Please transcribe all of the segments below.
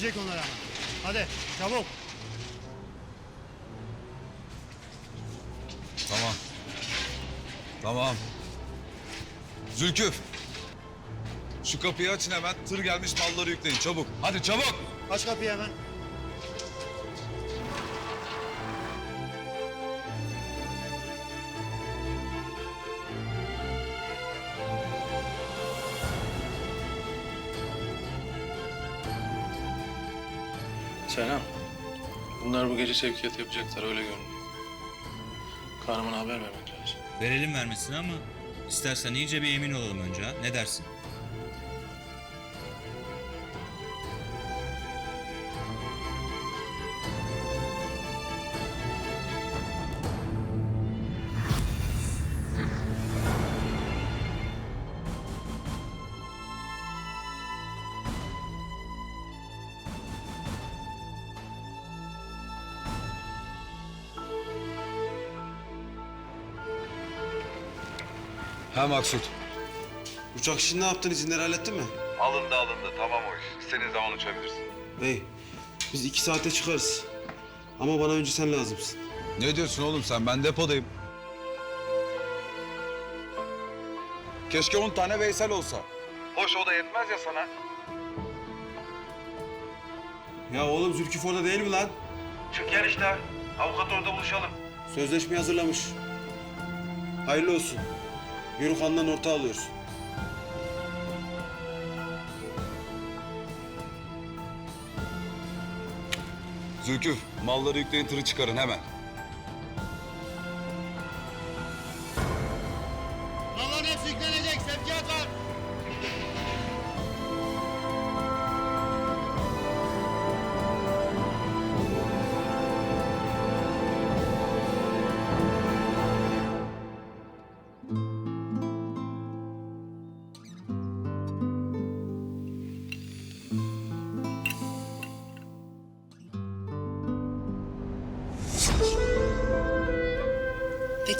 Bitecek onlar ama. Hadi çabuk. Tamam. Tamam. Zülküf. Şu kapıyı açın hemen. Tır gelmiş malları yükleyin çabuk. Hadi çabuk. Aç kapıyı hemen. Selam. Bunlar bu gece sevkiyat yapacaklar öyle görünüyor. Kahramana haber vermek lazım. Verelim vermesini ama istersen iyice bir emin olalım önce ha. Ne dersin? Ha Maksut. Uçak işini ne yaptın? İzinleri hallettin mi? Alındı alındı tamam o iş. İstediğin zaman uçabilirsin. Hey, biz iki saate çıkarız. Ama bana önce sen lazımsın. Ne diyorsun oğlum sen? Ben depodayım. Keşke on tane Veysel olsa. Hoş o da yetmez ya sana. Ya oğlum Zülküf orada değil mi lan? Çık gel işte. Avukat orada buluşalım. Sözleşmeyi hazırlamış. Hayırlı olsun. Yörük Han'dan orta alıyoruz. Zülküf malları yükleyin tırı çıkarın hemen.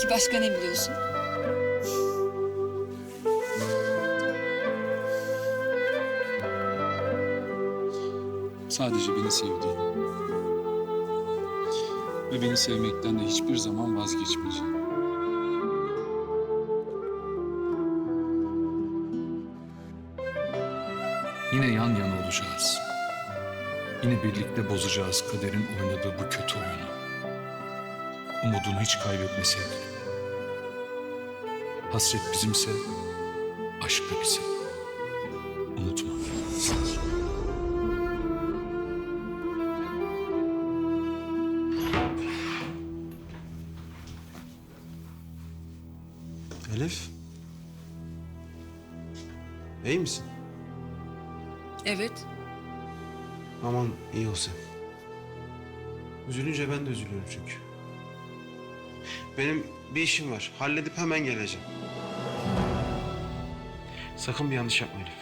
Peki başka ne biliyorsun? Sadece beni sevdiğini. Ve beni sevmekten de hiçbir zaman vazgeçmeyeceğim. Yine yan yana olacağız. Yine birlikte bozacağız kaderin oynadığı bu kötü oyunu. Umudunu hiç kaybetme sevgilim. Hasret bizimse, aşk da bizim. Unutma. Elif. İyi misin? Evet. Aman iyi ol sen. Üzülünce ben de üzülüyorum çünkü. Benim bir işim var. Halledip hemen geleceğim. Sakın bir yanlış yapma Elif.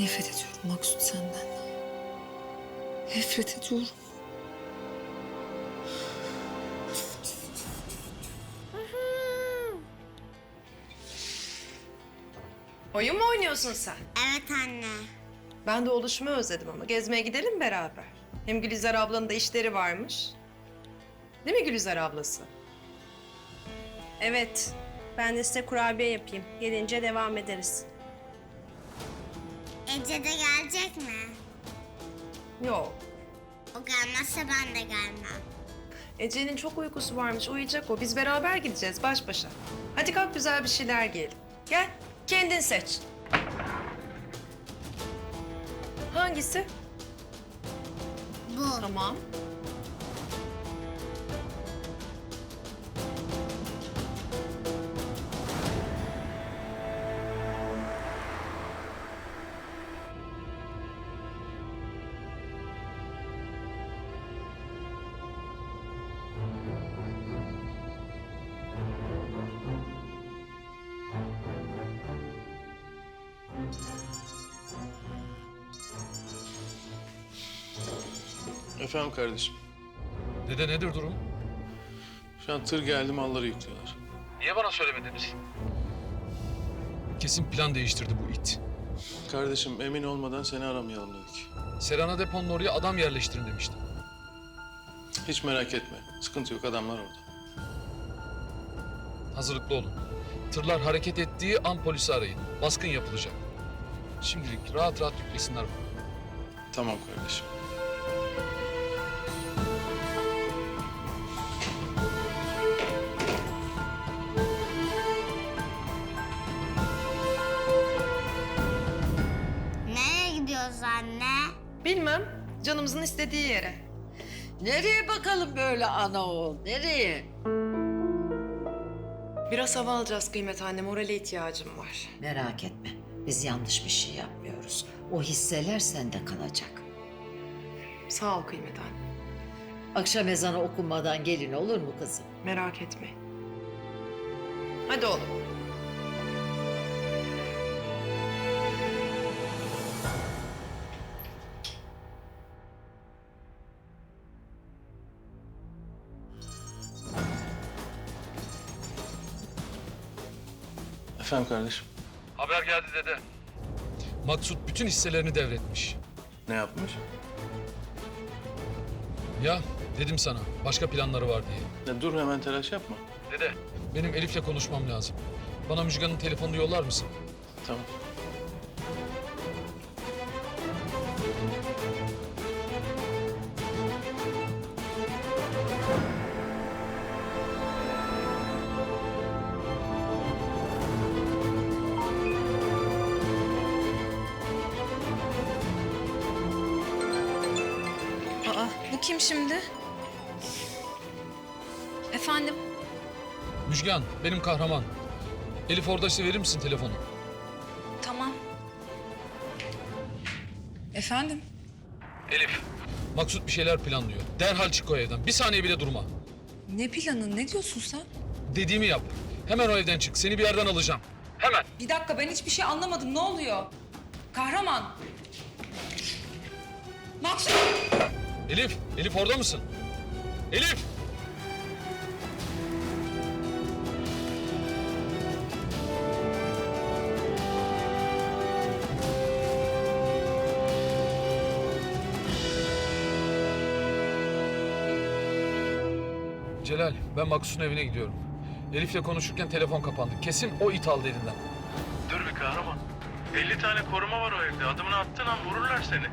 Nefret ediyorum Maksut senden. Nefret ediyorum. Oyun mu oynuyorsun sen? Evet anne. Ben de oluşumu özledim ama gezmeye gidelim beraber. Hem Gülizar ablanın da işleri varmış. Değil mi Gülizar ablası? Evet. Ben de size kurabiye yapayım. Gelince devam ederiz. Ece de gelecek mi? Yok. O gelmezse ben de gelmem. Ece'nin çok uykusu varmış, uyuyacak o. Biz beraber gideceğiz baş başa. Hadi kalk güzel bir şeyler giyelim. Gel, kendin seç. Hangisi? Bu. Tamam. Efendim kardeşim. Dede nedir durum? Şu an tır geldi malları yüklüyorlar. Niye bana söylemediniz? Kesin plan değiştirdi bu it. Kardeşim emin olmadan seni aramayalım dedik. Serana deponun oraya adam yerleştirin demiştim. Hiç merak etme. Sıkıntı yok adamlar orada. Hazırlıklı olun. Tırlar hareket ettiği an polisi arayın. Baskın yapılacak. Şimdilik rahat rahat yüklesinler bunu. Tamam kardeşim. Nereye gidiyoruz anne? Bilmem. Canımızın istediği yere. Nereye bakalım böyle ana oğul? Nereye? Biraz hava alacağız kıymet anne. Morale ihtiyacım var. Merak etme. Biz yanlış bir şey yapmıyoruz. O hisseler sende kalacak. Sağ ol kıymet anne. Akşam ezanı okunmadan gelin olur mu kızım? Merak etme. Hadi oğlum. Efendim kardeşim. Haber geldi dede. Maksut bütün hisselerini devretmiş. Ne yapmış? Ya dedim sana başka planları var diye. Ya dur hemen telaş yapma. Dede. Benim Elif'le konuşmam lazım. Bana Müjgan'ın telefonunu yollar mısın? Tamam. Aa, bu kim şimdi? Efendim? Müjgan benim kahraman. Elif oradaysa verir misin telefonu? Tamam. Efendim? Elif. Maksut bir şeyler planlıyor. Derhal çık o evden. Bir saniye bile durma. Ne planı? Ne diyorsun sen? Dediğimi yap. Hemen o evden çık. Seni bir yerden alacağım. Hemen. Bir dakika ben hiçbir şey anlamadım. Ne oluyor? Kahraman. Maksut! Elif. Elif orada mısın? Elif. Celal, ben Maksut'un evine gidiyorum. Elif'le konuşurken telefon kapandı. Kesin o it aldı elinden. Dur bir kahraman. 50 tane koruma var o evde. Adımını attığın an vururlar seni.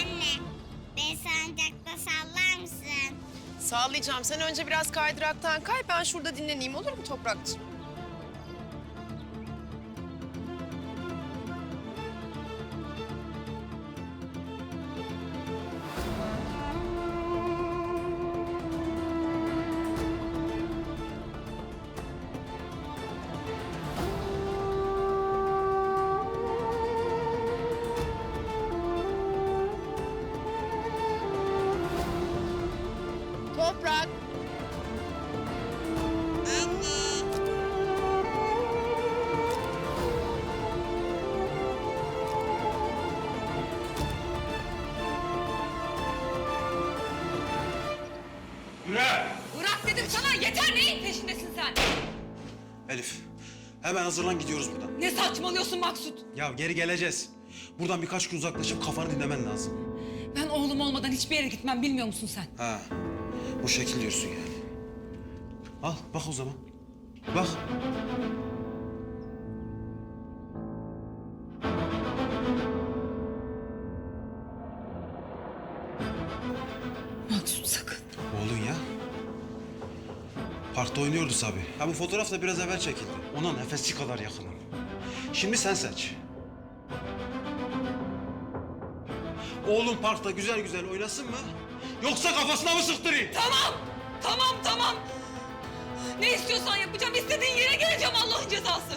Anne, beni sancakta sallar mısın? Sağlayacağım. Sen önce biraz kaydıraktan kay. Ben şurada dinleneyim olur mu Toprakçığım? Bırak dedim sana. Yeter neyin peşindesin sen? Elif, hemen hazırlan gidiyoruz buradan. Ne saçmalıyorsun Maksut? Ya geri geleceğiz. Buradan birkaç gün uzaklaşıp kafanı dinlemen lazım. Ben oğlum olmadan hiçbir yere gitmem bilmiyor musun sen? Ha, bu şekil diyorsun yani. Al, bak o zaman. Bak. Oynuyordu Sabi. Ha bu fotoğraf da biraz evvel çekildi. Ona nefesçi kadar yakınım. Şimdi sen seç. Oğlum parkta güzel güzel oynasın mı? Yoksa kafasına mı sıktırayım? Tamam. Tamam tamam. Ne istiyorsan yapacağım. İstediğin yere geleceğim Allah'ın cezası.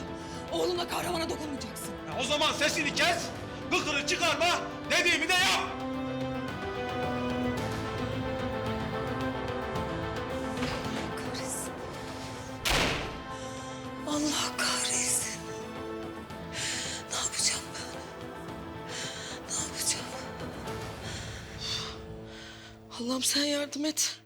Oğlumla kahramana dokunmayacaksın. Ya o zaman sesini kes, gıkını çıkarma, dediğimi Allah'ım sen yardım et.